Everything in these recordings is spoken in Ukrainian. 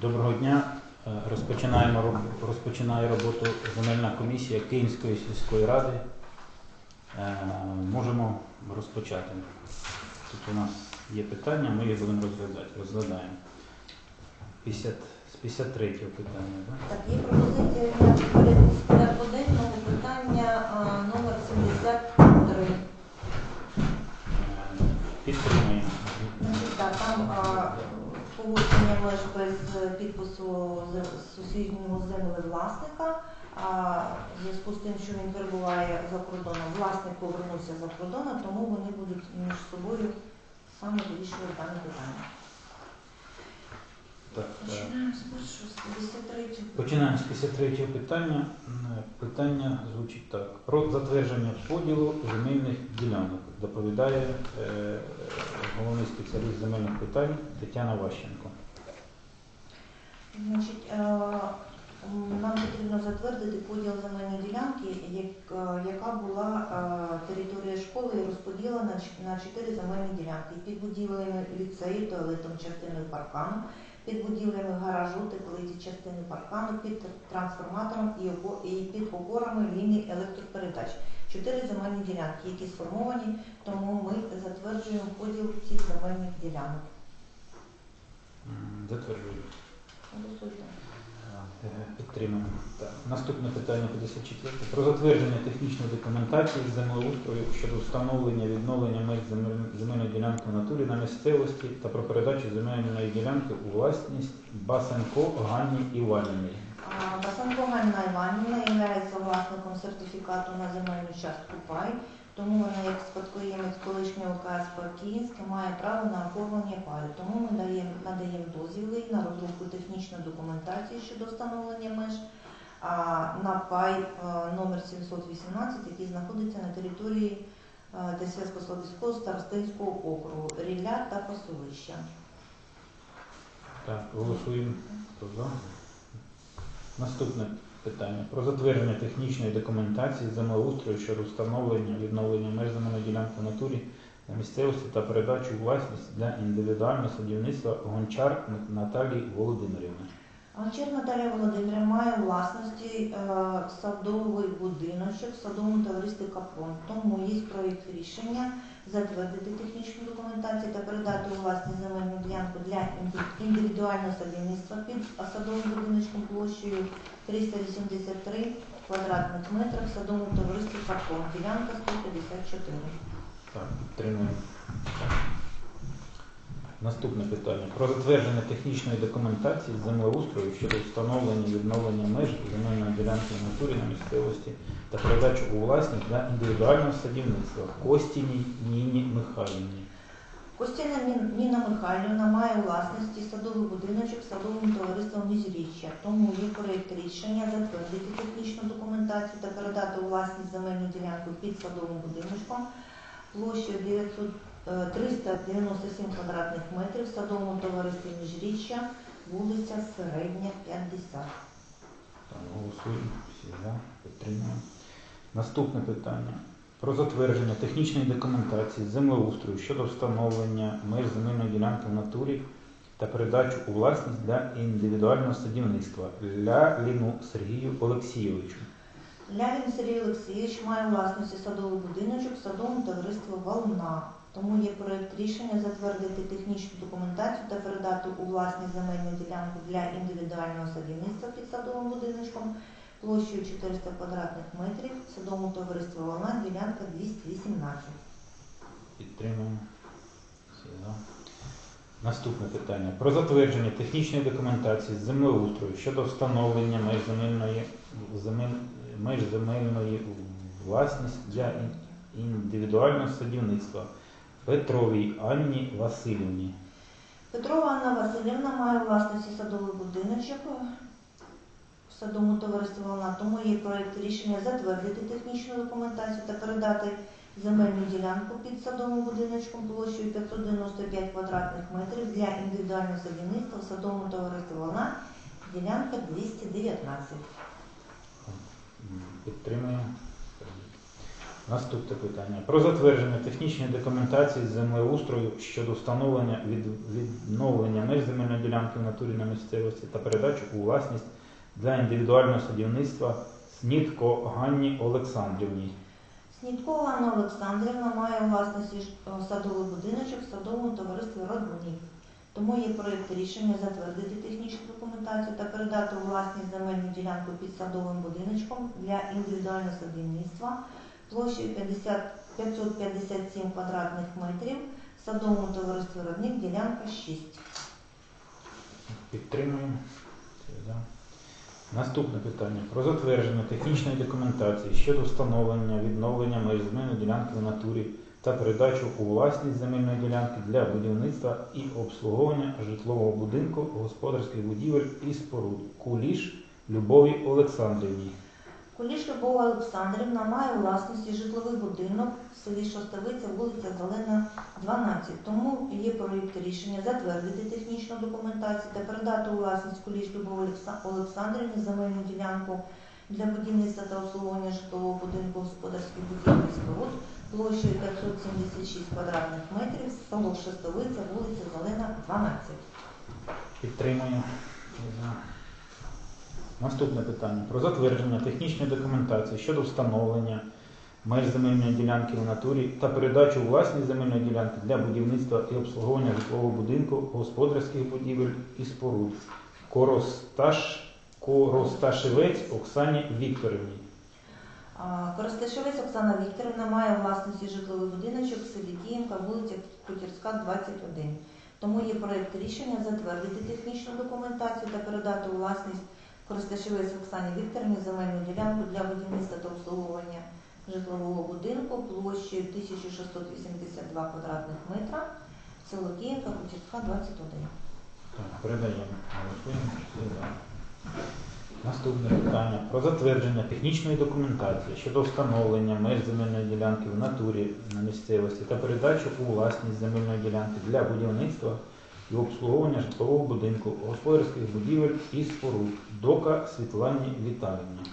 Доброго дня. Е, Розпочинаємо розпочинає роботу земельна комісія Київської сільської ради. Е, Можемо розпочати. Тут у нас є питання, ми їх будемо розглядати. Розглядаємо. 50, з 53 питання, так? Так, є пропозиція порядку з питання номер 73. Е, Підтримуємо. Так, там погодження меж без е, підпису сусіднього землевласника. А в зв'язку з тим, що він перебуває за кордоном, власник повернувся за кордоном, тому вони будуть між собою саме вирішувати дане питання. Так, е, Починаємо з першого, з 53 Починаємо з 53 питання. Питання звучить так. Про затвердження поділу земельних ділянок доповідає е, е, головний спеціаліст земельних питань Тетяна Ващенко. Значить, е, нам потрібно затвердити поділ земельної ділянки, як- е, яка була е, територія школи і розподілена на чотири земельні ділянки. Під будівлями ліцею, туалетом, частиною паркану, під будівлями гаражу, теплиці, частини паркану, під трансформатором і під опорами ліній електропередач. Чотири земельні ділянки, які сформовані, тому ми затверджуємо поділ цих земельних ділянок. Затверджуємо. Голосуйте. Е, Підтримуємо. Так. Наступне питання 54. Про затвердження технічної документації з землеустрою щодо встановлення відновлення меж земельної ділянки в натурі на місцевості та про передачу земельної ділянки у власність Басенко Ганні Іванівні. Басенко Ганна Іванівна є власником сертифікату на земельну частку пай, тому вона як спадкоємець колишнього КСП Київське має право на оформлення паю. Тому ми даємо, надаємо дозвіли на розробку технічної документації щодо встановлення меж а, на пай е, номер 718, який знаходиться на території е, Десятсько-Слобідського старостинського округу, Рілля та Пасовища. Так, голосуємо. Наступне питання. Про затвердження технічної документації землеустрою щодо встановлення відновлення меж земельної ділянки в натурі на місцевості та передачу власність для індивідуального садівництва Гончар Наталії Володимирівни. Гончар Наталія Володимирівна має власності е, садовий будиночок в садовому товаристві Капрон. Тому є проєкт рішення затвердити технічну документацію та передати у власність земельну ділянку для індивідуального садівництва під садовим будиночком площею 383 квадратних метрів садовому товаристві парком. Ділянка 154. Так, підтримуємо. Наступне питання. Про затвердження технічної документації землеустрою щодо встановлення відновлення меж земельної ділянки в натурі на місцевості та передачу у власність для індивідуального садівництва Костіній Ніні Михайлівні. Костяна Ніна Михайлівна має власності садовий будиночок садовим товариством Міжріччя. Тому є проєкт рішення затвердити технічну документацію та передати у власність земельну ділянку під садовим будиночком площею 900, 397 квадратних метрів в садовому товаристві Міжріччя, вулиця Середня, 50. Так, голосуємо. Всі за. Підтримуємо. Наступне питання. Про затвердження технічної документації землеустрою щодо встановлення меж земельної ділянки в натурі та передачу у власність для індивідуального садівництва Ляліну Сергію Олексійовичу. Лялін Сергій Олексійович має власності садовий будиночок в садовому товаристві Волна. Тому є проєкт рішення затвердити технічну документацію та передати у власність земельну ділянку для індивідуального садівництва під садовим будиночком площею 400 квадратних метрів садовому товаристві Волна, ділянка 218. Підтримуємо. Наступне питання. Про затвердження технічної документації з землеустрою щодо встановлення меж земельної, земель, меж земельної власності для ін- індивідуального садівництва Петровій Анні Васильівні. Петрова Анна Васильівна має власності садовий будиночок в садовому товаристві Волна, тому є проєкт рішення затвердити технічну документацію та передати земельну ділянку під садовим будиночком площею 595 квадратних метрів для індивідуального садівництва в садовому товаристві Волна, ділянка 219. М, Підтримуємо. Наступне питання. Про затвердження технічної документації з землеустрою щодо встановлення від, відновлення меж ділянки в натурі на місцевості та передачу у власність для індивідуального садівництва Снітко Ганні Олександрівні. Снідкова Анна Олександрівна має у власності е, садовий будиночок в садовому товаристві Родник. Тому є проєкт рішення затвердити технічну документацію та передати у власність земельну ділянку під садовим будиночком для індивідуального садівництва площею 50 557 квадратних метрів садовому товаристві Родник ділянка 6. Підтримуємо. Наступне питання. Про затвердження технічної документації щодо встановлення відновлення меж земельної ділянки в натурі та передачу у власність земельної ділянки для будівництва і обслуговування житлового будинку, господарських будівель і споруд. Куліш Любові Олександрівні. Куліш Любова Олександрівна має у власності житловий будинок в селі Шостовиця, вулиця Зелена, 12. Тому є проєкт рішення затвердити технічну документацію та передати у власність Куліш Любові Олександрівні земельну ділянку для будівництва та обслуговування житлового будинку господарських будівель споруд площею 576 квадратних метрів, село Шостовиця, вулиця Зелена, 12. Підтримую. Наступне питання. Про затвердження технічної документації щодо встановлення меж земельної ділянки в натурі та передачу у земельної ділянки для будівництва і обслуговування житлового будинку, господарських будівель і споруд. Коросташ, Коросташевець Оксані Вікторівні. Коросташевець Оксана Вікторівна має власності житловий будиночок в селі Київка, вулиця Кутірська, 21. Тому є проєкт рішення затвердити технічну документацію та передати у власність Коросташевець Оксані Вікторівні земельну ділянку для будівництва та обслуговування житлового будинку площею 1682 квадратних метра, село Київка, Кутірська, 21. Так, передаємо. Наступне питання про затвердження технічної документації щодо встановлення меж земельної ділянки в натурі на місцевості та передачу у власність земельної ділянки для будівництва і обслуговування житлового будинку, господарських будівель і споруд. Дока Світлані Віталіївні.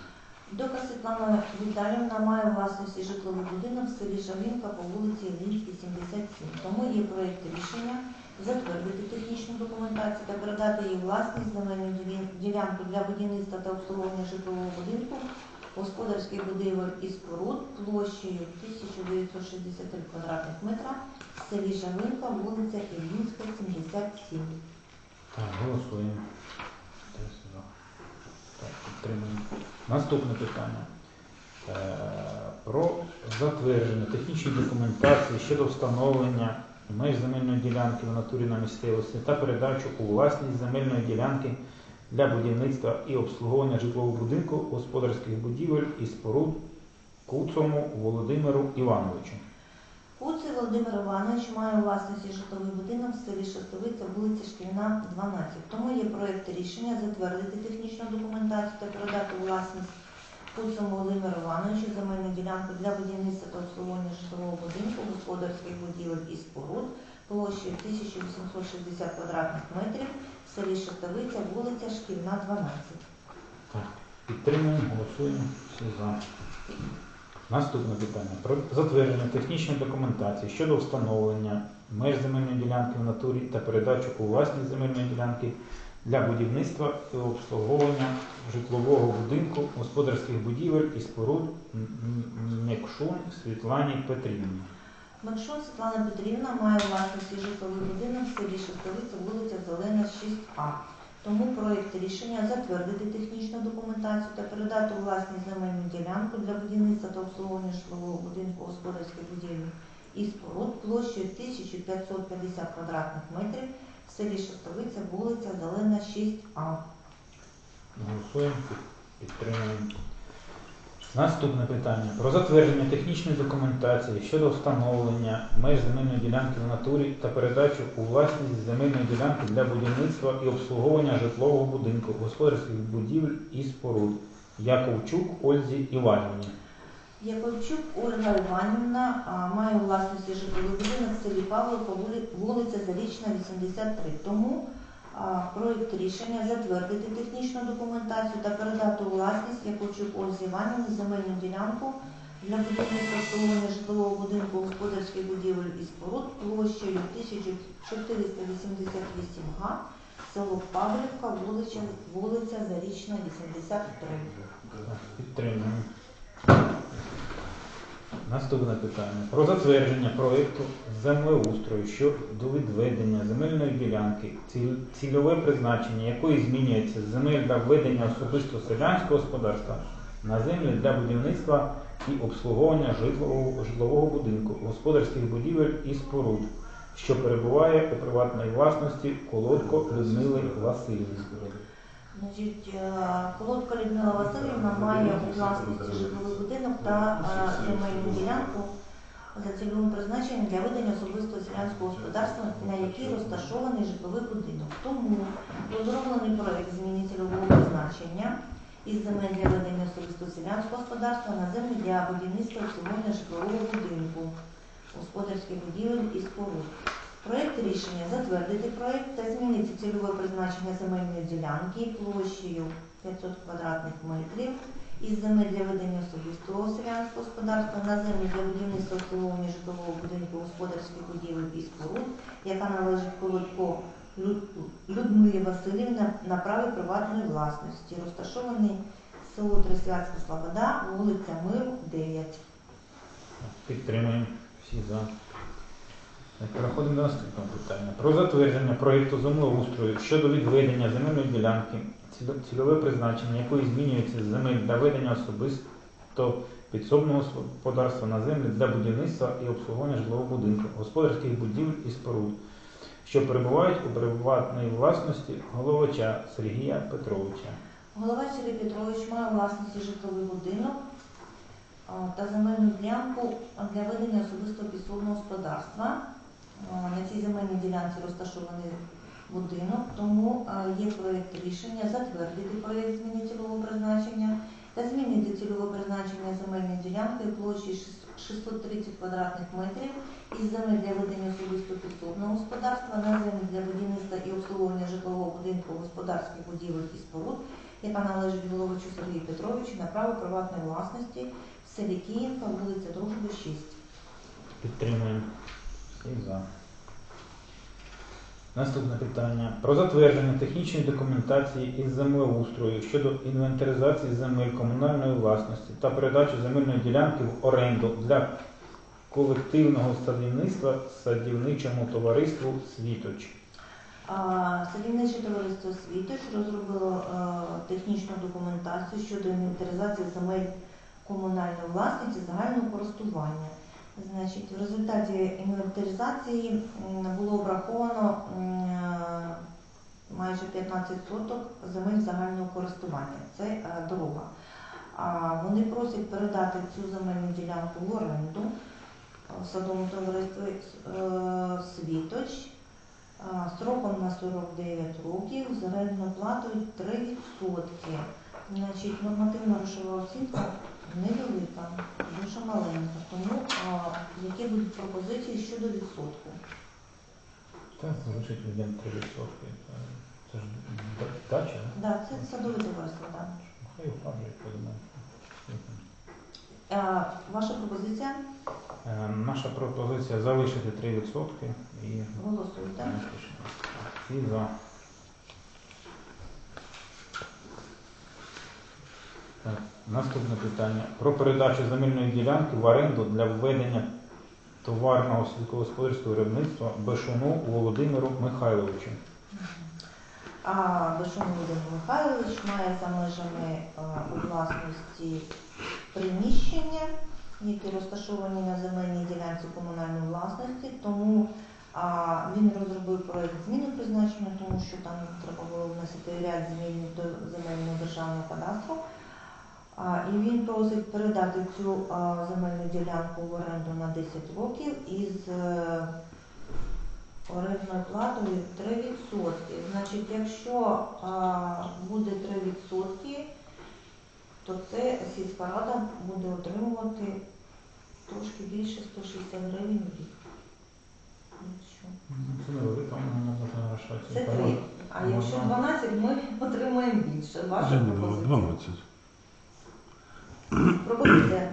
Дока Світлана Віталіївна має власності житловий будинок в селі Шавінка по вулиці Іллінській, 77. Тому є проєкт рішення затвердити технічну документацію та передати у власність земельну ділянку для будівництва та обслуговування житлового будинку, господарських будівель і споруд площею 1963 квадратних метра селі Шавинка, вулиця Іллінська, 77. Так, голосуємо. Так. Наступне питання. Е, Про затвердження технічної документації щодо встановлення меж земельної ділянки в натурі на місцевості та передачу у власність земельної ділянки для будівництва і обслуговування житлового будинку, господарських будівель і споруд Куцому Володимиру Івановичу. Куций Володимир Іванович має у власності житловий будинок в селі Шостовиця, вулиця Шкільна, 12. Тому є проєкт рішення затвердити технічну документацію та передати власність Куцому Володимиру Івановичу земельну ділянку для будівництва та обслуговування житлового будинку, господарських будівель і споруд площею 1860 квадратних метрів в селі Шостовиця, вулиця Шкільна, 12. Так, підтримуємо, голосуємо. Всі за. Наступне питання. Про затвердження технічної документації щодо встановлення меж земельної ділянки в натурі та передачу у власність земельної ділянки для будівництва і обслуговування житлового будинку, господарських будівель і споруд Мекшун Світлані Петрівні. Макшун Світлана Петрівна має у власності житловий будинок в селі Шостовиця, вулиця Зелена, 6А. Тому проєкт рішення затвердити технічну документацію та передати власні земельну ділянку для будівництва та обслуговування житлового будинку господарських будівель і споруд площею 1550 квадратних метрів в селі Шостовиця, вулиця Зелена, 6А. Голосуємо, підтримуємо. Наступне питання. Про затвердження технічної документації щодо встановлення меж земельної ділянки в натурі та передачу у власність земельної ділянки для будівництва і обслуговування житлового будинку, господарських будівель і споруд. Яковчук Ользі Іванівні. Яковчук Ольга Іванівна має у власності житловий будинок в селі Павловка, вули- вулиця Зарічна, 83. Тому проєкт рішення затвердити технічну документацію та передати у власність Яковчук Ользі Іванівні земельну ділянку для будівництва обслуговування житлового будинку господарських будівель і споруд площею 1488 га, село Павлівка, вулиця, вулиця Зарічна, 83. Підтримуємо. Наступне питання. Про затвердження проєкту землеустрою щодо відведення земельної ділянки, ціль- цільове призначення якої змінюється з земель для ведення особисто селянського господарства на землі для будівництва і обслуговування житлового, житлового будинку, господарських будівель і споруд, що перебуває у приватній власності Колодко Людмили Васильівни. Значить, е, Колодка Людмила Васильівна має у власності житловий будинок та земельну ділянку за цільовим призначенням для ведення особистого селянського господарства, на якій розташований житловий будинок. Тому розроблений проект зміни цільового призначення із земель для ведення особистого селянського господарства на землі для будівництва і житлового будинку, господарських будівель і споруд. Проект рішення затвердити проект та змінити цільове призначення земельної ділянки площею 500 квадратних метрів із земель для ведення особистого селянського господарства на землю для будівництва обслуговування житлового будинку господарських будівель і споруд, яка належить Колодко Людмилі Васильівні на праві приватної власності, розташований село Тресвятська Слобода, вулиця Миру, 9. Підтримуємо всі за. Переходимо до наступного питання. Про затвердження проєкту землеустрою щодо відведення земельної ділянки, цільове призначення якої змінюється з земель для ведення особисто підсобного господарства на землі для будівництва і обслуговування житлового будинку, господарських будівель і споруд, що перебувають у приватній власності головача Сергія Петровича. Голова Сергій Петрович має власності житловий будинок та земельну ділянку для ведення особистого підсобного господарства. На цій земельній ділянці розташований будинок, тому є проєкт рішення затвердити проєкт зміни цільового призначення та змінити цільове призначення земельної ділянки площі 630 квадратних метрів із земель для ведення особистого підсобного господарства на землі для будівництва і обслуговування житлового будинку господарських будівель і споруд яка належить головичу Сергію Петровичу на право приватної власності в селі Київка, вулиця Дружби, 6. Підтримуємо. За. Наступне питання. Про затвердження технічної документації із землеустрою щодо інвентаризації земель комунальної власності та передачі земельної ділянки в оренду для колективного садівництва садівничому товариству Світоч. Садівниче товариство «Світоч» розробило е, технічну документацію щодо інвентаризації земель комунальної власності загального користування. Значить, в результаті інвентаризації було обраховано е, майже 15 соток земель загального користування. Це е, дорога. Вони просять передати цю земельну ділянку в оренду е, садовому товариству е, «Світоч» а, строком на 49 років з орендною платою 3%. Значить, нормативна грошова оцінка невелика, дуже маленька. Тому а, які будуть пропозиції щодо відсотку? Та залишить людям 3%. Це ж дача, да? Да, це садове товариство, так. Хай оплачують, подумаю. Ваша пропозиція? Е, Наша пропозиція залишити 3% і Голосуйте. Всі за. Так, наступне питання. Про передачу земельної ділянки в оренду для введення товарного сільськогосподарського виробництва Бешуну Володимиру Михайловичу. А Бешун Володимир Михайлович має за межами у власності приміщення, які розташовані на земельній ділянці комунальної власності, тому а, він розробив проект зміни призначення, тому що там треба було вносити ряд змін до земельного державного кадастру. А, і він просить передати цю а, земельну ділянку в оренду на 10 років із е, орендною платою 3%. Значить, якщо а, буде 3%, то це сільська буде отримувати трошки більше 160 гривень в рік. Це невелика, вона можна грошати. Це 3. А якщо 12, ми отримаємо більше. Ваша пропозиція. 12. Пропозиція.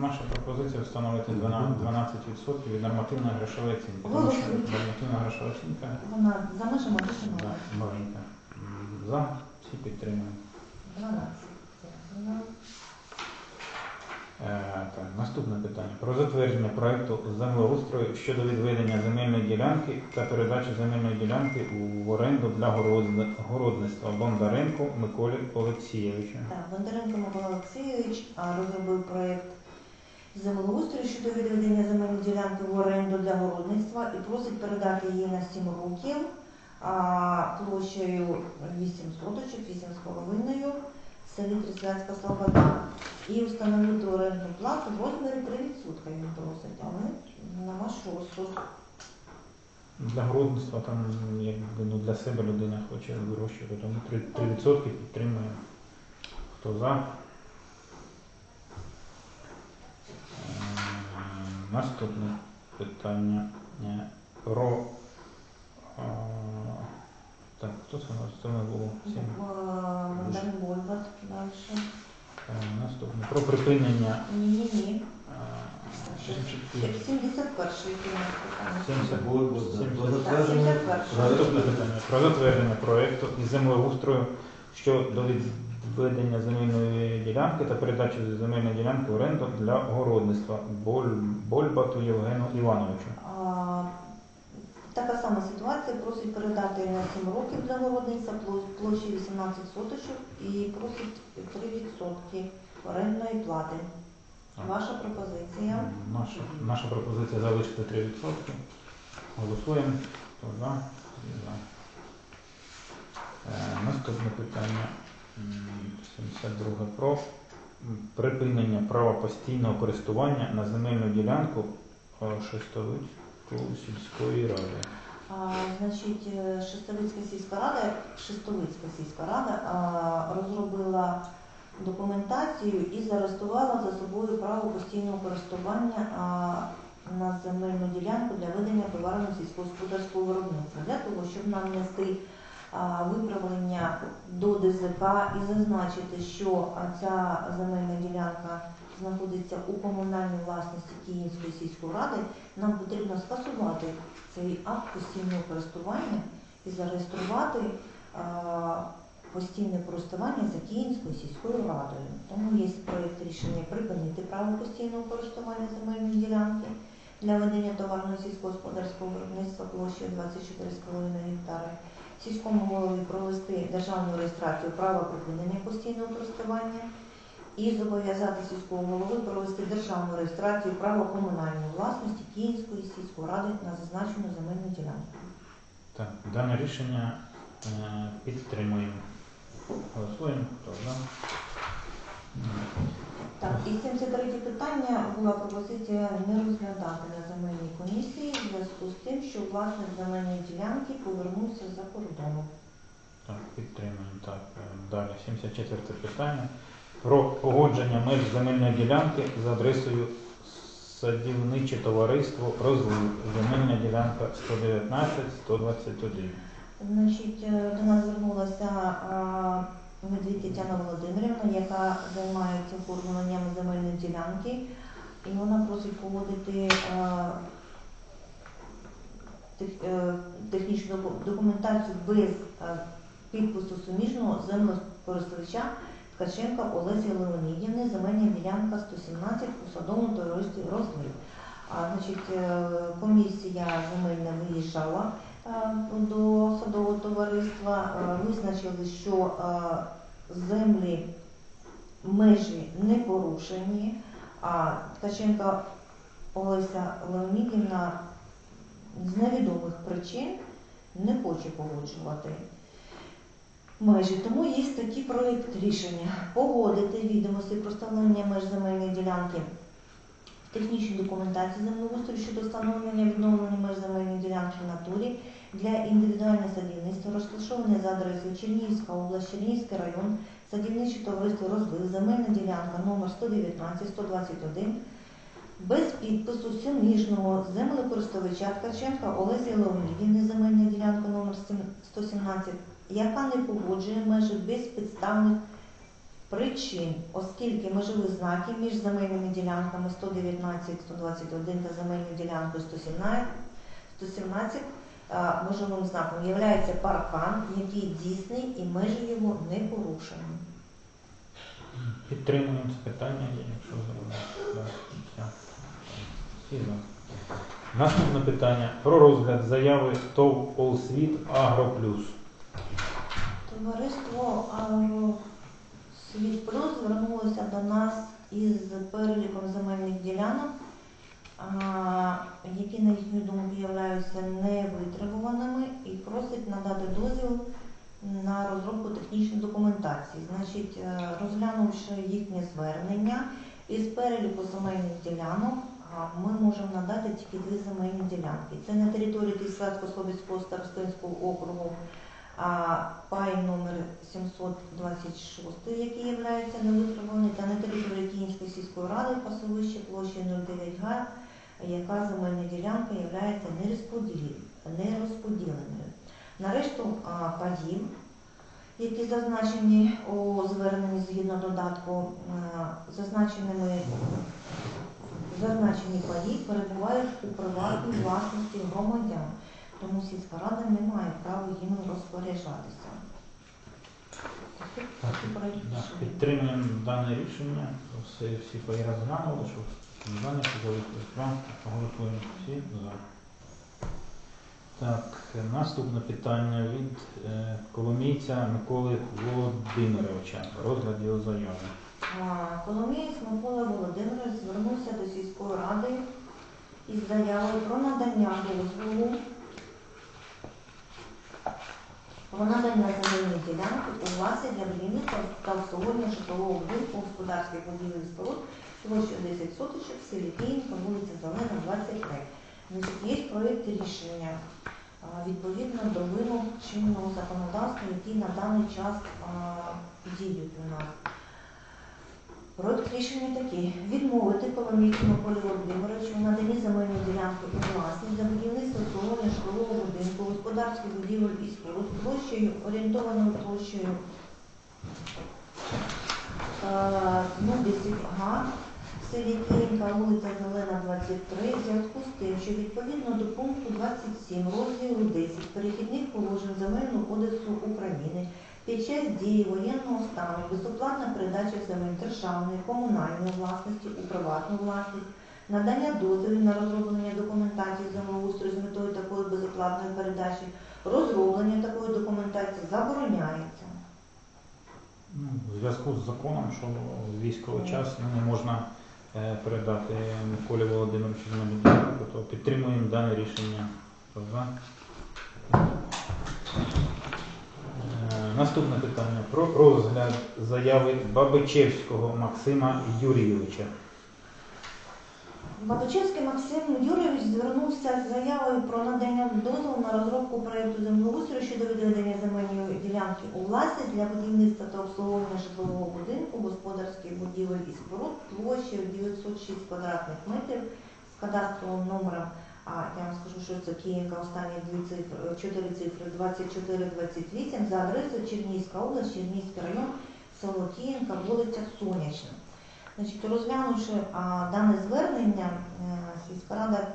Наша пропозиція встановити 12%, 12% від нормативної грошової оцінки. Тому що нормативна грошова оцінка Вона за межами да, вишимала. маленька. За, всі підтримують. 12. Е, так, наступне питання. Про затвердження проекту землеустрою щодо відведення земельної ділянки та передачі земельної ділянки у оренду для городництва Бондаренку Миколі Олексійовичу. Так, Бондаренко Микола Олексійович розробив проєкт землеустрою щодо відведення земельної ділянки в оренду для городництва і просить передати її на 7 років а, площею 8 соточок, 8,5 в селі Трисвятська Слобода. І встановити орендну плату в розмірі 3% він просить, але на ваш розсуд. Для городництва там якби ну, для себе людина хоче вирощувати, тому 3%, 3% підтримує. Хто за? Е, Наступне питання е, про е, так, хто це у нас? Це не було всім. Больбат далі. Е, Наступне про припинення Ні-ні-ні. е, 71-й кінець питання. 70. Було б за- Сім- про затвердження Наступне питання про затвердження проекту із землеустрою щодо відведення земельної ділянки та передачі земельної ділянки в оренду для городництва Боль- Больбату Євгену Івановичу. Така сама ситуація, просить передати на 7 років для городництва площ- площі 18 соточок і просить 3% орендної плати. Ваша пропозиція? Наша, наша пропозиція залишити 3%. Голосуємо. Хто за? За. Е, наступне питання. 72 про припинення права постійного користування на земельну ділянку е, Шестовицької сільської ради. А, Значить, е, Шестовицька сільська рада, Шестовицька сільська рада а, розробила документацію і зареєструвала за собою право постійного користування а, на земельну ділянку для ведення товарного сільськогосподарського виробництва. Для того, щоб нам внести а, виправлення до ДЗК і зазначити, що ця земельна ділянка знаходиться у комунальній власності Київської сільської ради, нам потрібно скасувати цей акт постійного користування і зареєструвати а, постійне користування за Київською сільською радою. Тому є проєкт рішення припинити право постійного користування земельної ділянки для ведення товарного сільськогосподарського виробництва площею 24,5 гектари. Сільському голові провести державну реєстрацію права припинення постійного користування і зобов'язати сільського голови провести державну реєстрацію права комунальної власності Київської сільської ради на зазначену земельну ділянку. Так, дане рішення е, підтримуємо. Голосуємо. Хто за? Так, і 73 питання була пропозиція не розглядати на земельній комісії в зв'язку з тим, що власник земельної ділянки повернувся за кордону. Так, підтримуємо. Так, е, далі. 74 питання. Про погодження меж земельної ділянки за адресою садівниче товариство Розлив. Земельна ділянка 119-121. Значить, е, до нас звернулася Медвідь Тетяна Володимирівна, яка займається оформленням земельної ділянки, і вона просить погодити е, технічну документацію без е, підпису суміжного землекористувача Ткаченка Олесі Леонідівни, земельна ділянка 117 у садовому товаристві Розлив. А, значить, е, комісія земельна виїжджала е, до садового товариства, е, визначили, що землі межі не порушені, а Ткаченка Олеся Леонідівна з невідомих причин не хоче погоджувати межі. Тому є такий проєкт рішення погодити відомості про встановлення меж земельної ділянки в технічній документації землеустрою щодо встановлення відновлення меж земельної ділянки в натурі для індивідуального садівництва, розташоване за адресою Чернігівська область, Чернігівський район, садівниче товариство Розлив, земельна ділянка номер 119-121, без підпису суміжного землекористувача Ткаченка Олесі Леонідівни, земельна ділянка номер 117, яка не погоджує межі без підставних причин, оскільки межові знаки між земельними ділянками 119, 121 та земельною ділянкою 117, 117 межовим знаком є паркан, який дійсний і межі його не порушені. Підтримуємо це питання, якщо за. Наступне питання про розгляд заяви ТОВ «Олсвіт Агро Плюс». Товариство Світ Плюс звернулося до нас із переліком земельних ділянок, які, на їхню думку, являються невитребуваними і просить надати дозвіл на розробку технічної документації. Значить, е, розглянувши їхнє звернення, із переліку земельних ділянок ми можемо надати тільки дві земельні ділянки. Це на території Київсько-Слобідського старостинського округу пай номер 726, який є невитребуваний, та на території Київської сільської ради пасовище площею 09 га, яка земельна ділянка є нерозподіленою. Нарешту а, паїв, які зазначені у зверненні згідно додатку, зазначеними зазначені паї перебувають у приватній власності громадян тому сільська рада не має права їм розпоряджатися. Да, рішення. Підтримуємо дане рішення. Всі, всі розглянули, що дане залишилось. Голосуємо всі за. Так, наступне питання від е, Коломійця Миколи Володимировича. Розгляд його заяви. Коломієць Микола Володимирович звернувся до сільської ради із заявою про надання дозволу про надання земельної ділянки у власні для будівництва та обслуговування житлового будинку господарських будівель споруд площею 10 соточок в селі Київка, вулиця Зелена, 23. Значить, є проєкт рішення відповідно до вимог чинного законодавства, який на даний час діють у нас. Проект рішення такий. Відмовити Коломійцю Миколі Володимировичу в наданні земельної ділянки у власність за будівництво обслуговування житлового будинку, господарських будівель і споруд площею, орієнтованою площею е, ну, 10 га в селі Київка, вулиця Зелена, 23, в зв'язку з тим, що відповідно до пункту 27 розділу 10 перехідних положень Земельного кодексу України під час дії воєнного стану безоплатна передача земель державної, комунальної власності у приватну власність, надання дозволів на розроблення документації землеустрою з метою такої безоплатної передачі, розроблення такої документації забороняється. Ну, в зв'язку з законом, що військовий час ну, не можна е, передати Миколі Володимировичу земельну ділянку, то підтримуємо дане рішення. Е, Наступне питання про розгляд заяви Бабичевського Максима Юрійовича. Бабачевський Максим Юрійович звернувся з заявою про надання дозволу на розробку проєкту землеустрою щодо відведення земельної ділянки у власність для будівництва та обслуговування житлового будинку, господарських будівель і споруд площею 906 квадратних метрів з кадастровим номером, а я вам скажу, що це Київка, останні дві цифри, чотири цифри 2428 за адресою Чернігівська область, Чернігівський район, село Київка, вулиця Сонячна. Значить, розглянувши а, дане звернення, е, сільська рада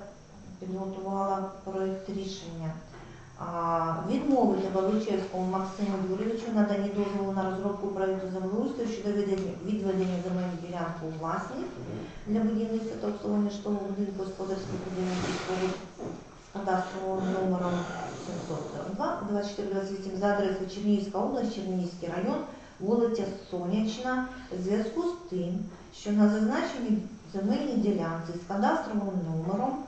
підготувала проєкт рішення відмовити Баличевському Максиму Юрійовичу надані дозволу на розробку проєкту землеустрою щодо відведення- земельної ділянки у власність для будівництва та обслуговування житлового будинку господарських будинок з кадастровим номером 742 2428 за адресою Чернігівська область, Чернігівський район, вулиця Сонячна, в зв'язку з тим, що на зазначеній земельній ділянці з кадастровим номером,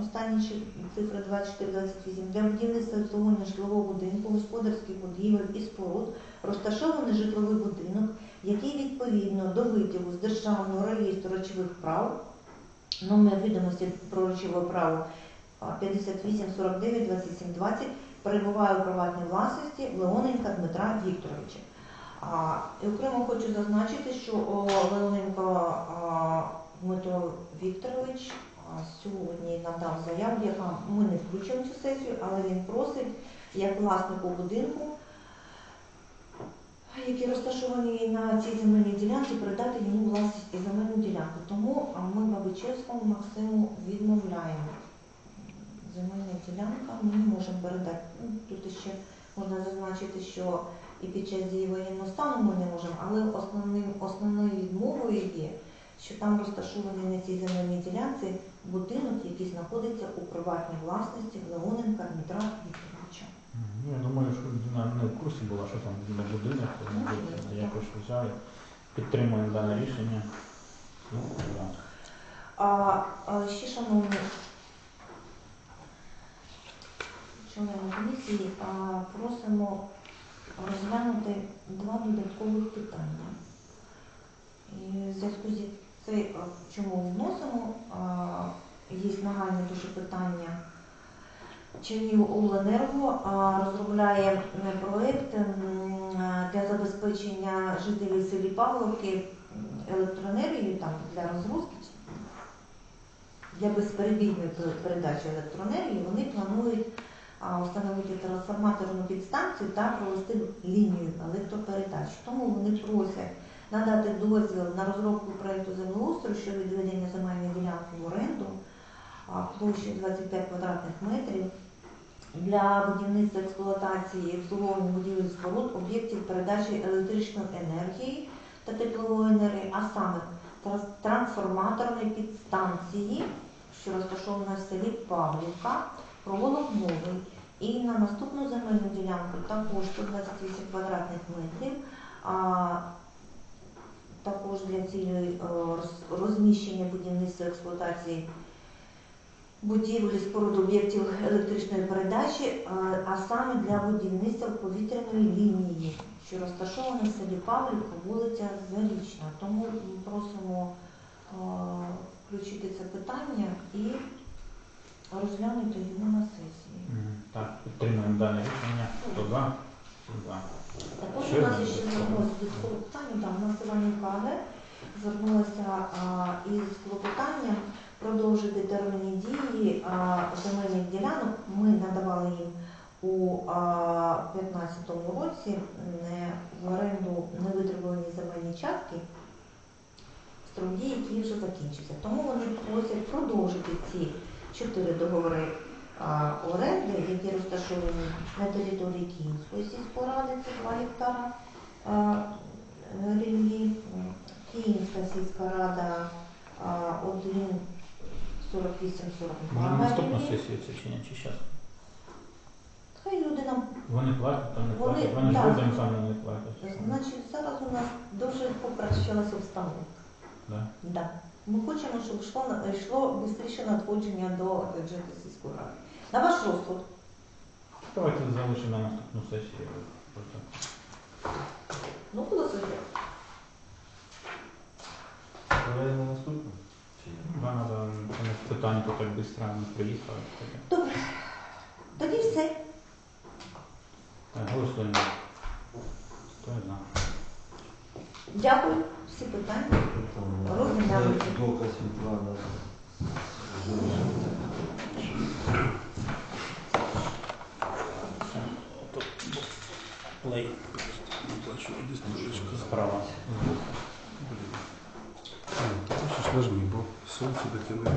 останні цифри 2428, для будівництва обслуговування житлового будинку, господарських будівель і споруд розташований житловий будинок, який відповідно до витягу з Державного реєстру речових прав, номер відомості про речове право а, 58 49 27 20, перебуває у приватній власності Леоненка Дмитра Вікторовича. А, і окремо хочу зазначити, що Леоненко Дмитро Вікторович сьогодні надав заяву, яка ми не включимо цю сесію, але він просить як власнику будинку, які розташовані на цій земельній ділянці, передати йому власність і земельну ділянку. Тому ми Бабичевському Максиму відмовляємо. Земельна ділянка ми не можемо передати. Ну, Тут ще можна зазначити, що і під час дії воєнного стану ми не можемо, але основним, основною відмовою є, що там розташований на цій земельній ділянці будинок, який знаходиться у приватній власності Леоненка Дмитра Вікторовича. Ну, я думаю, що людина не в курсі була, що там біля будинок, то, мабуть, Можливо, якось взяли. Підтримуємо дане рішення. Ну, да. А, а ще, шановні члени комісії, а, просимо розглянути два додаткових питання. І в зв'язку з цим, чому вносимо, є нагальне дуже питання. Чернігів Обленерго розробляє м, проект для забезпечення жителів селі Павловки електроенергією там для розгрузки для безперебійної передачі електроенергії вони планують встановити трансформаторну підстанцію та провести лінію електропередач. Тому вони просять надати дозвіл на розробку проєкту землеустрою щодо відведення земельної ділянки в оренду а, площею 25 квадратних метрів для будівництва експлуатації і обслуговування будівель споруд об'єктів передачі електричної енергії та теплової енергії, а саме трансформаторної підстанції, що розташована в селі Павлівка, провулок Новий. І на наступну земельну ділянку також 128 квадратних метрів, також для цілі е, розміщення будівництва експлуатації будівлі споруд об'єктів електричної передачі, е, а саме для будівництва повітряної лінії, що розташована в селі Павлівка, вулиця Зарічна. Тому просимо е, включити це питання і розглянути його на сесії. Так, підтримуємо дане рішення. Хто за? Всі за. Також у нас ще звернулося додаткове питання, да, у нас Іванівка звернулася із клопотанням продовжити терміни дії земельних ділянок. Ми надавали їм у 2015 році в оренду невитребувані земельні частки, строк дії, який вже закінчився. Тому вони просять продовжити ці чотири договори оренди, які розташовані на території Київської сільської ради, це 2 гектара ріллі, Київська сільська рада а, 1, 48, Може 42 наступну ріллі. сесію це чи ні, чи зараз? Хай люди нам, Вони платять, там не Вони- платять, вони ж людям самі не платять. значить, зараз у нас дуже покращилася обстановка. Да? Да. Ми хочемо, щоб йшло, на- йшло швидше надходження до бюджету сільської ради. На ваш розсуд. Давайте залишимо на наступну сесію. Ну, голосуйте. Давай на наступну. Ні? Да, питання то так швидко не приїхали. Добре. Тоді все. Так, голосуємо. Хто за? Дякую. Всі питання. Це Дока Світлана. Плей. Справа. Що ж нажми, бо сонце таке не.